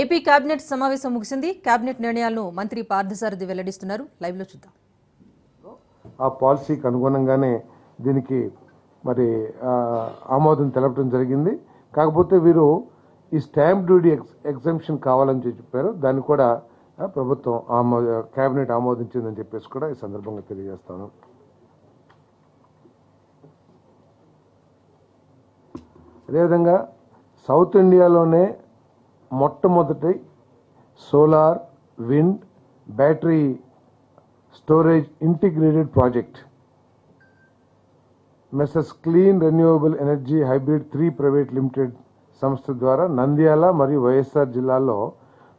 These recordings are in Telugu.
ఏపీ కేబినెట్ సమావేశం ముగిసింది. కేబినెట్ నిర్ణయాలను మంత్రి పార్థసారథి వెల్లడిస్తున్నారు. లైవ్లో చూద్దాం. ఆ పాలసీకి అనుగుణంగానే దీనికి మరి ఆమోదం తెలపడం జరిగింది. కాకపోతే వీరు ఈ స్టాంప్ డ్యూటీ ఎక్స్ ఎగ్జంప్షన్ కావాలని చెప్పారు. దాన్ని కూడా ప్రభుత్వం ఆమో కేబినెట్ ఆమోదించిందని చెప్పేసి కూడా ఈ సందర్భంగా తెలియజేస్తాను. అదేవిధంగా సౌత్ ఇండియాలోనే మొట్టమొదటి solar wind battery storage integrated project. Messrs clean renewable energy hybrid three private limited సంస్థ ద్వారా నంద్యాల మరియు వైఎస్ఆర్ జిల్లాలో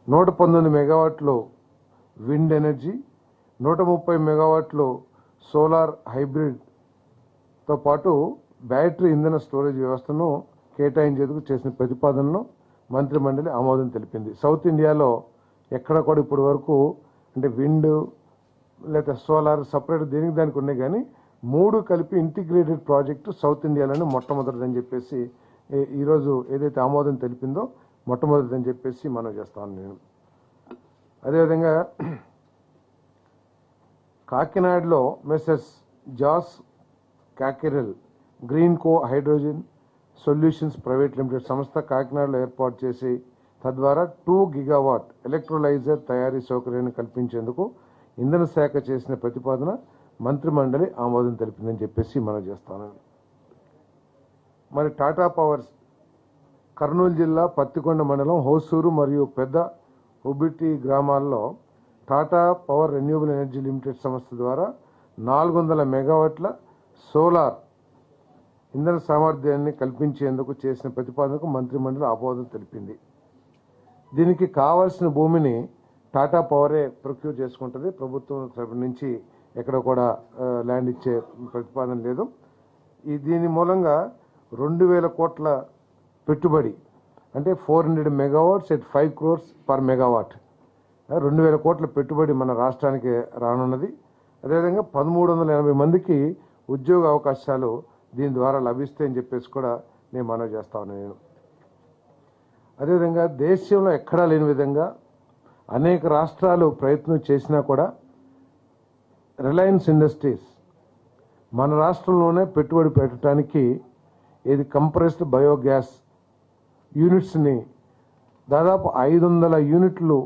నూట పంతొమ్మిది మెగావాట్లు విండ్ ఎనర్జీ నూట ముప్పై మెగావాట్లు సోలార్ హైబ్రిడ్తో పాటు బ్యాటరీ ఇంధన స్టోరేజ్ వ్యవస్థను కేటాయించేందుకు చేసిన ప్రతిపాదనను మంత్రి మండలి ఆమోదం తెలిపింది. సౌత్ ఇండియాలో ఎక్కడ కూడా ఇప్పటి వరకు అంటే విండ్ లేదా సోలార్ సపరేట్ దేనికి దానికి ఉన్నాయి కానీ మూడు కలిపి ఇంటిగ్రేటెడ్ ప్రాజెక్టు సౌత్ ఇండియాలోనే మొట్టమొదటిదని చెప్పేసి ఈరోజు ఏదైతే ఆమోదం తెలిపిందో మొట్టమొదటిదని చెప్పేసి మనం చేస్తాను నేను. అదేవిధంగా కాకినాడలో messrs Jos Cockerill Greenko hydrogen solutions private limited సంస్థ కాకినాడలో ఏర్పాటు చేసి తద్వారా టూ గిగావాట్ ఎలక్ట్రోలైజర్ తయారీ సౌకర్యాన్ని కల్పించేందుకు ఇంధన శాఖ చేసిన ప్రతిపాదన మంత్రి మండలి ఆమోదం తెలిపిందని చెప్పేసి మనం చేస్తాను. మరి టాటా పవర్స్ కర్నూలు జిల్లా పత్తికొండ మండలం హోసూరు మరియు పెద్ద ఉబిటి గ్రామాల్లో Tata power renewable energy limited సంస్థ ద్వారా నాలుగు వందల మెగావాట్ల సోలార్ ఇంధన సామర్థ్యాన్ని కల్పించేందుకు చేసిన ప్రతిపాదనకు మంత్రి మండలి ఆమోదం తెలిపింది. దీనికి కావాల్సిన భూమిని టాటా పవరే ప్రొక్యూర్ చేసుకుంటుంది. ప్రభుత్వం తరపు నుంచి ఎక్కడ కూడా ల్యాండ్ ఇచ్చే ప్రతిపాదన లేదు. ఈ దీని మూలంగా రెండు వేల కోట్ల పెట్టుబడి అంటే four hundred megawatts at five crores per megawatt రెండు వేల కోట్ల పెట్టుబడి మన రాష్ట్రానికి రానున్నది. అదేవిధంగా పదమూడు వందల ఎనభై మందికి ఉద్యోగ అవకాశాలు దీని ద్వారా లభిస్తాయని చెప్పేసి కూడా నేను మనవి చేస్తా ఉన్నాను నేను. అదేవిధంగా దేశంలో ఎక్కడా లేని విధంగా అనేక రాష్ట్రాలు ప్రయత్నం చేసినా కూడా రిలయన్స్ ఇండస్ట్రీస్ మన రాష్ట్రంలోనే పెట్టుబడి పెట్టడానికి ఇది కంప్రెస్డ్ బయోగ్యాస్ యూనిట్స్ని దాదాపు ఐదు వందల యూనిట్లు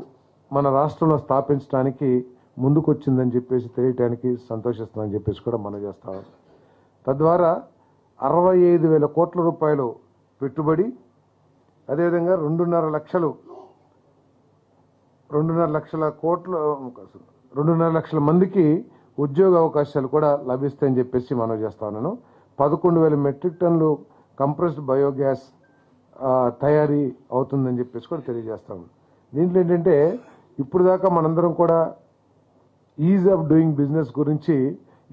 మన రాష్ట్రంలో స్థాపించడానికి ముందుకొచ్చిందని చెప్పేసి తెలియటానికి సంతోషిస్తుందని చెప్పేసి కూడా మనం చేస్తాం తద్వారా అరవై ఐదు వేల కోట్ల రూపాయలు పెట్టుబడి అదేవిధంగా రెండున్నర లక్షలు రెండున్నర లక్షల కోట్ల రెండున్నర లక్షల మందికి ఉద్యోగ అవకాశాలు కూడా లభిస్తాయని చెప్పేసి మనం చేస్తా ఉన్నాను. పదకొండు వేల మెట్రిక్ టన్నులు కంప్రెస్డ్ బయోగ్యాస్ తయారీ అవుతుందని చెప్పేసి కూడా తెలియజేస్తాము దీంట్లో ఏంటంటే ఇప్పుడు దాకా మనందరం కూడా ఈజ్ ఆఫ్ డూయింగ్ బిజినెస్ గురించి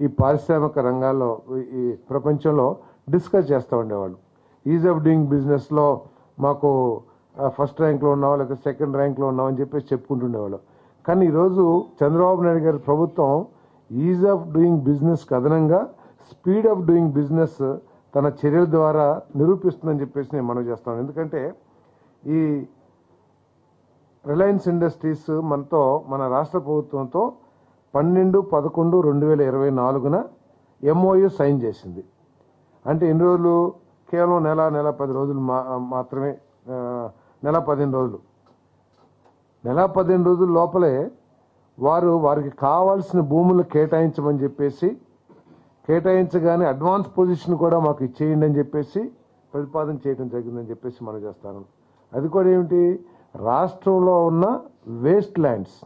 ఈ పారిశ్రామిక రంగాల్లో ఈ- ప్రపంచంలో డిస్కస్ చేస్తూ ఉండేవాళ్ళు. ఈజ్ ఆఫ్ డూయింగ్ బిజినెస్లో మాకు ఫస్ట్ ర్యాంక్లో ఉన్నాం లేక సెకండ్ ర్యాంక్లో ఉన్నాం అని చెప్పేసి చెప్పుకుంటుండేవాళ్ళు. కానీ ఈరోజు చంద్రబాబు నాయుడు గారి ప్రభుత్వం ఈజ్ ఆఫ్ డూయింగ్ బిజినెస్ అదనంగా స్పీడ్ ఆఫ్ డూయింగ్ బిజినెస్ తన చర్యల ద్వారా నిరూపిస్తుందని చెప్పేసి నేను మనం చేస్తాను ఎందుకంటే ఈ రిలయన్స్ ఇండస్ట్రీస్ మనతో మన రాష్ట్ర ప్రభుత్వంతో పన్నెండు పదకొండు రెండు వేల ఇరవై నాలుగున ఎంఓయు సైన్ చేసింది. అంటే ఎన్ని రోజులు కేవలం నెల నెల పది రోజులు మా మాత్రమే నెల పదిహేను రోజులు. నెల పదిహేను రోజుల లోపలే వారు వారికి కావాల్సిన భూములు కేటాయించమని చెప్పేసి కేటాయించగానే అడ్వాన్స్ పొజిషన్ కూడా మాకు ఇచ్చేయండి అని చెప్పేసి ప్రతిపాదన చేయడం జరిగిందని చెప్పేసి మనం చేస్తాను. అది కూడా ఏమిటి? రాష్ట్రంలో ఉన్న వేస్ట్ ల్యాండ్స్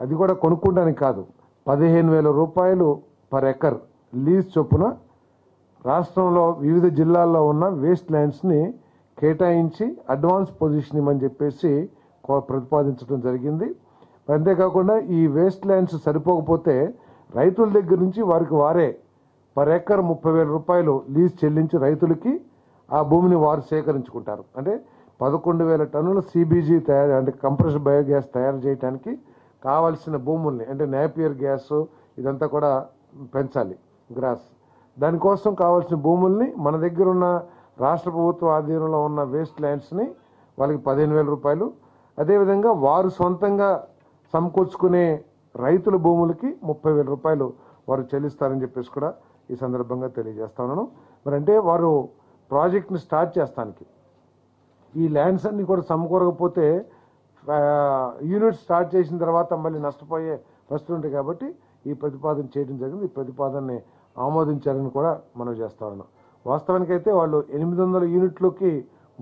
అది కూడా కొనుక్కోవడానికి కాదు. పదిహేను వేల రూపాయలు పర్ ఎకర్ లీజ్ చొప్పున రాష్ట్రంలో వివిధ జిల్లాల్లో ఉన్న వేస్ట్ ల్యాండ్స్ని కేటాయించి అడ్వాన్స్ పొజిషన్ ఇవ్వమని చెప్పేసి కో- ప్రతిపాదించడం జరిగింది. అంతేకాకుండా ఈ వేస్ట్ ల్యాండ్స్ సరిపోకపోతే రైతుల దగ్గర నుంచి వారికి వారే పర్ ఎకర్ ముప్పై వేల రూపాయలు లీజ్ చెల్లించి రైతులకి ఆ భూమిని వారు సేకరించుకుంటారు. అంటే పదకొండు వేల టన్నుల సిబీజీ తయారు అంటే కంప్రెస్ బయోగ్యాస్ తయారు చేయడానికి కావాల్సిన భూముల్ని అంటే నేపియర్ గ్యాస్ ఇదంతా కూడా పెంచాలి గ్రాస్. దానికోసం కావాల్సిన భూముల్ని మన దగ్గర ఉన్న రాష్ట్ర ప్రభుత్వ ఆధీనంలో ఉన్న వేస్ట్ ల్యాండ్స్ని వాళ్ళకి పదిహేను వేల రూపాయలు. అదేవిధంగా వారు సొంతంగా సమకూర్చుకునే రైతుల భూములకి ముప్పై వేల రూపాయలు వారు చెల్లిస్తారని చెప్పేసి కూడా ఈ సందర్భంగా తెలియజేస్తా ఉన్నాను. మరి అంటే వారు ప్రాజెక్ట్ని స్టార్ట్ చేస్తానికి. ఈ ల్యాండ్స్ అన్ని కూడా సమకూరకపోతే యూనిట్ స్టార్ట్ చేసిన తర్వాత మళ్ళీ నష్టపోయే పరిస్థితి ఉంటాయి కాబట్టి ఈ ప్రతిపాదన చేయడం జరిగింది. ఈ ప్రతిపాదనని ఆమోదించాలని కూడా మనం చేస్తా ఉన్నాం. వాస్తవానికి అయితే వాళ్ళు ఎనిమిది వందల యూనిట్లకి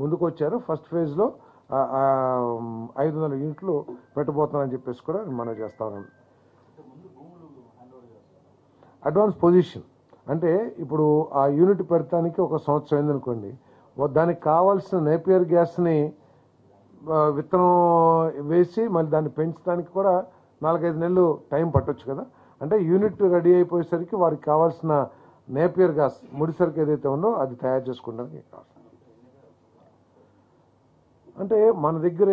ముందుకు వచ్చారు ఫస్ట్ ఫేజ్లో ఐదు వందల యూనిట్లు పెట్టబోతున్నారని చెప్పేసి కూడా మనం చేస్తా ఉన్నాం. అడ్వాన్స్ పొజిషన్ అంటే ఇప్పుడు ఆ యూనిట్ పెడతానికి ఒక సంవత్సరం అయిందనుకోండి. దానికి కావాల్సిన నేపియర్ గ్యాస్ని విత్తనం వేసి మళ్ళీ దాన్ని పెంచడానికి కూడా నాలుగైదు నెలలు టైం పట్టొచ్చు కదా. అంటే యూనిట్ రెడీ అయిపోయేసరికి వారికి కావాల్సిన నేపియర్ గ్యాస్ ముడిసరికి ఏదైతే ఉందో అది తయారు చేసుకోవడానికి కావాలి? అంటే మన దగ్గర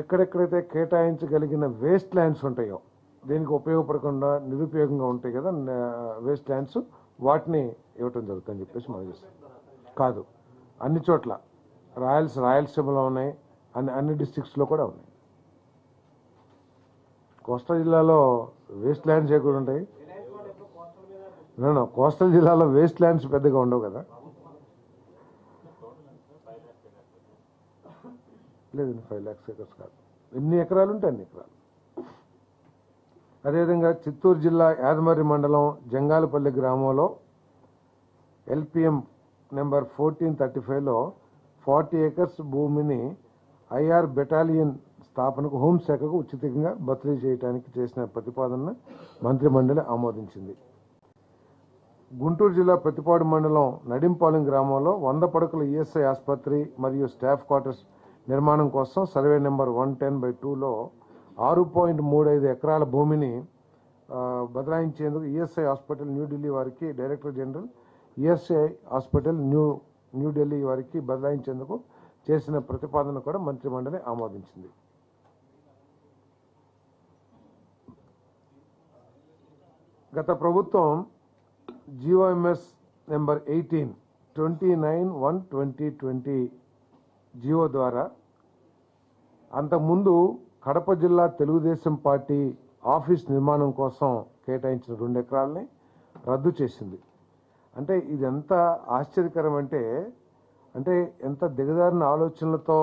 ఎక్కడెక్కడైతే కేటాయించగలిగిన వేస్ట్ ల్యాండ్స్ ఉంటాయో దీనికి ఉపయోగపడకుండా నిరుపయోగంగా ఉంటాయి కదా వేస్ట్ ల్యాండ్స్ వాటిని ఇవ్వటం జరుగుతుందని చెప్పేసి మనం చేస్తాం. కాదు అన్ని చోట్ల రాయల్స్ రాయలసీమలో ఉన్నాయి అన్ని అన్ని డిస్ట్రిక్ట్స్లో కూడా ఉన్నాయి. కోస్టల్ జిల్లాలో వేస్ట్ ల్యాండ్స్ ఎక్కువ ఉంటాయి. కోస్టల్ జిల్లాలో వేస్ట్ ల్యాండ్స్ పెద్దగా ఉండవు కదా. లేదండి ఫైవ్ ల్యాక్స్ ఏకర్స్ కాదు. ఎన్ని ఎకరాలు ఉంటే అన్ని ఎకరాలు. అదేవిధంగా చిత్తూరు జిల్లా యాదమర్రి మండలం జంగాలపల్లి గ్రామంలో ఎల్పిఎం నెంబర్ ఫోర్టీన్ థర్టీ ఫైవ్లో ఫార్టీ ఏకర్స్ భూమిని ఐఆర్ బెటాలియన్ స్థాపనకు హోంశాఖకు ఉచితంగా బదిలీ చేయడానికి చేసిన ప్రతిపాదనను మంత్రిమండలి ఆమోదించింది. గుంటూరు జిల్లా ప్రతిపాడు మండలం నడింపాలెం గ్రామంలో వంద పడకల ఈఎస్ఐ ఆసుపత్రి మరియు స్టాఫ్ క్వార్టర్స్ నిర్మాణం కోసం survey number one ten by టూలో ఆరు పాయింట్ మూడు ఐదు ఎకరాల భూమిని బదలాయించేందుకు ఈఎస్ఐ హాస్పిటల్ న్యూఢిల్లీ వారికి director general ESI hospital new New Delhi వారికి బదలాయించేందుకు చేసిన ప్రతిపాదన కూడా మంత్రిమండలి ఆమోదించింది. గత ప్రభుత్వం GOMS number eighteen twenty nine one twenty twenty GO ద్వారా అంతకుముందు కడప జిల్లా తెలుగుదేశం పార్టీ ఆఫీస్ నిర్మాణం కోసం కేటాయించిన రెండు ఎకరాలని రద్దు చేసింది. అంటే ఇది ఎంత ఆశ్చర్యకరం అంటే అంటే ఎంత దిగజారిన ఆలోచనలతో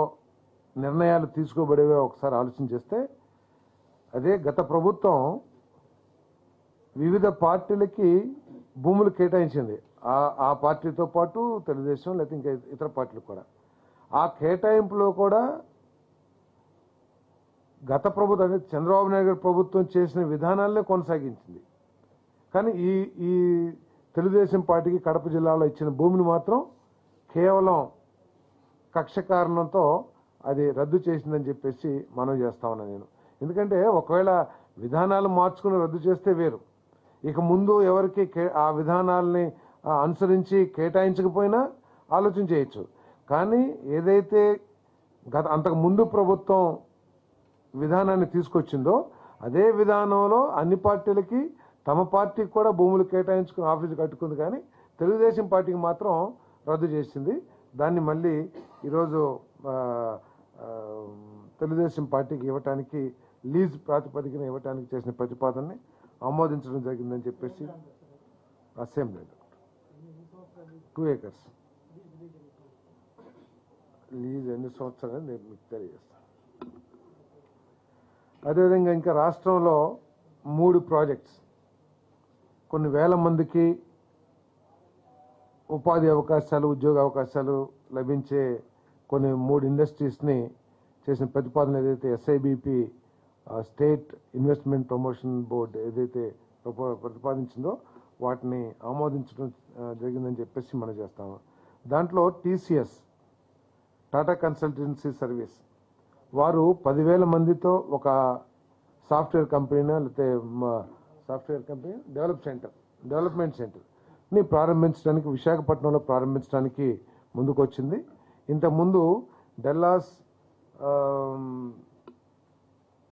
నిర్ణయాలు తీసుకోబడేవో ఒకసారి ఆలోచన చేస్తే అదే గత ప్రభుత్వం వివిధ పార్టీలకి భూములు కేటాయించింది. ఆ ఆ పార్టీతో పాటు తెలుగుదేశం లేకపోతే ఇంకా ఇతర పార్టీలు కూడా. ఆ కేటాయింపులో కూడా గత ప్రభుత్వం అంటే చంద్రబాబు నాయుడు గారి ప్రభుత్వం చేసిన విధానాలనే కొనసాగించింది. కానీ ఈ ఈ తెలుగుదేశం పార్టీకి కడప జిల్లాలో ఇచ్చిన భూమిని మాత్రం కేవలం కక్ష కారణంతో అది రద్దు చేసిందని చెప్పేసి మనం చేస్తా ఉన్నాను నేను. ఎందుకంటే ఒకవేళ విధానాలు మార్చుకుని రద్దు చేస్తే వేరు. ఇక ముందు ఎవరికి కే- ఆ విధానాలని అనుసరించి కేటాయించకపోయినా ఆలోచన చేయొచ్చు. కానీ ఏదైతే గత అంతకు ముందు ప్రభుత్వం విధానాన్ని తీసుకొచ్చిందో అదే విధానంలో అన్ని పార్టీలకి తమ పార్టీకి కూడా భూములు కేటాయించుకుని ఆఫీసు కట్టుకుంది కానీ తెలుగుదేశం పార్టీకి మాత్రం రద్దు చేసింది. దాన్ని మళ్ళీ ఈరోజు తెలుగుదేశం పార్టీకి ఇవ్వటానికి లీజ్ ప్రాతిపదికన ఇవ్వటానికి చేసిన ప్రతిపాదనని ఆమోదించడం జరిగిందని చెప్పేసి అసెంబ్లీలో టూ ఏకర్స్ లీజ్ ఎన్ని సంవత్సరాలు నేను మీకు తెలియజేస్తాను. అదేవిధంగా ఇంకా రాష్ట్రంలో మూడు ప్రాజెక్ట్స్ కొన్ని వేల మందికి ఉపాధి అవకాశాలు ఉద్యోగ అవకాశాలు లభించే కొన్ని మూడు ఇండస్ట్రీస్ని చేసిన ప్రతిపాదన ఏదైతే SIBP state investment promotion board ఏదైతే ప్రతిపాదించిందో వాటిని ఆమోదించడం జరిగిందని చెప్పేసి మనం చేస్తాము. దాంట్లో టీసీఎస్ టాటా కన్సల్టెన్సీ సర్వీస్ వారు పదివేల మందితో ఒక సాఫ్ట్వేర్ కంపెనీ లేకపోతే software company develop centre development centre. ని ప్రారంభించడానికి విశాఖపట్నంలో ప్రారంభించడానికి ముందుకొచ్చింది. ఇంతకుముందు డెల్లాస్